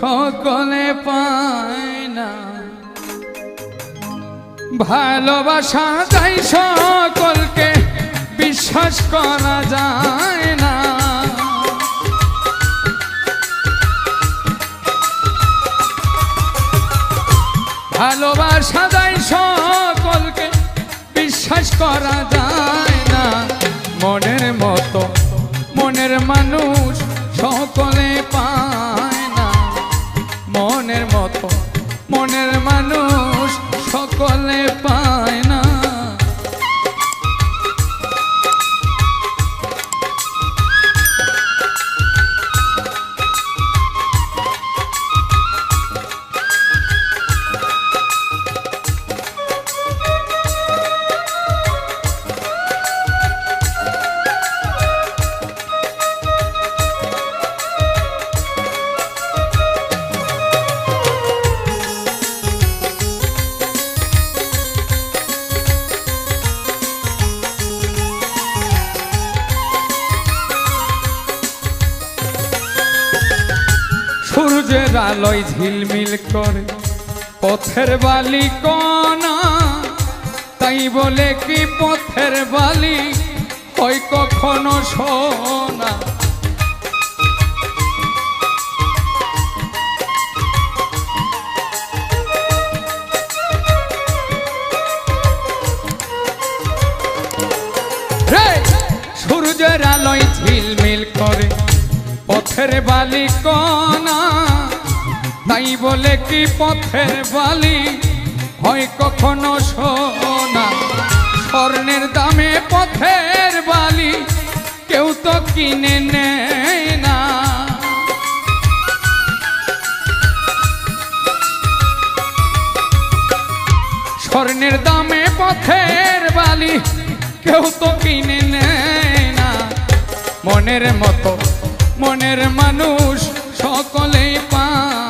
সকলে পায় না। ভালোবাসা যায় সকলকে বিশ্বাস করা যায় না। ভালোবাসা যায় সকলকে বিশ্বাস করা যায় মনের মানুষ সকলে পায় সূর্যের আলোয় ঝিলমিল করে। পথের বালি কণা, তাই বলে কি পথের বালি? হয় কখনো সোনা! সূর্যের আলোয় ঝিলমিল করে। পথের বালি কণা তাই বলে কি পথের বালি? হয় কখনো সোনা? স্বর্ণের দামে পথের বালি। কেউ তো কিনে নেয় না। স্বর্ণের দামে পথের বালি। কেউ তো কিনে নেয় না। মনের মতো মনের মানুষ সকলেই না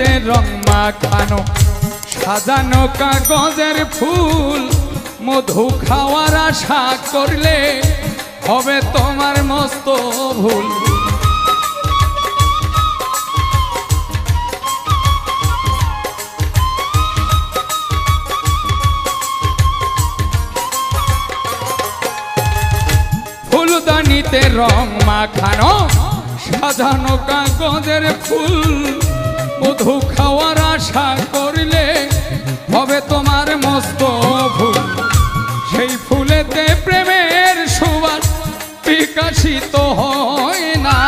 ফুলদানিতে রং মাখানো, সাজানো কাগজের ফুল, মধু খাওয়ার আশা করলে হবে তোমার মস্ত ভুল। ফুলদানিতে রং মাখানো, সাজানো কাগজের ফুল মধু খাওয়ার আশা করলে হবে তোমার মস্ত ভুল। সেই ফুলেতে প্রেমের সুবাস বিকাশিত হয় না।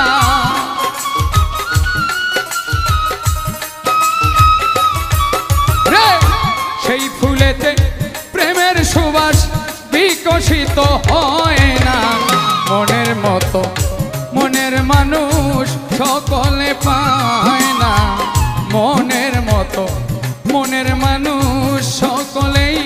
সেই ফুলেতে প্রেমের সুবাস বিকশিত হয় না। মনের মতো মনের মানুষ সকলে পায় না। মনের মতো মনের মানুষ সকলেই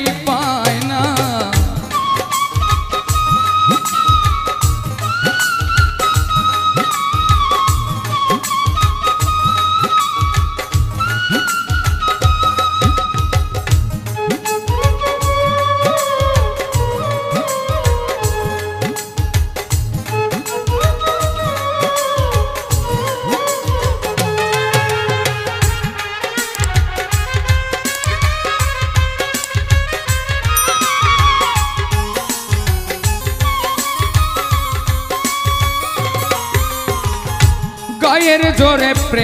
জোরে প্রেম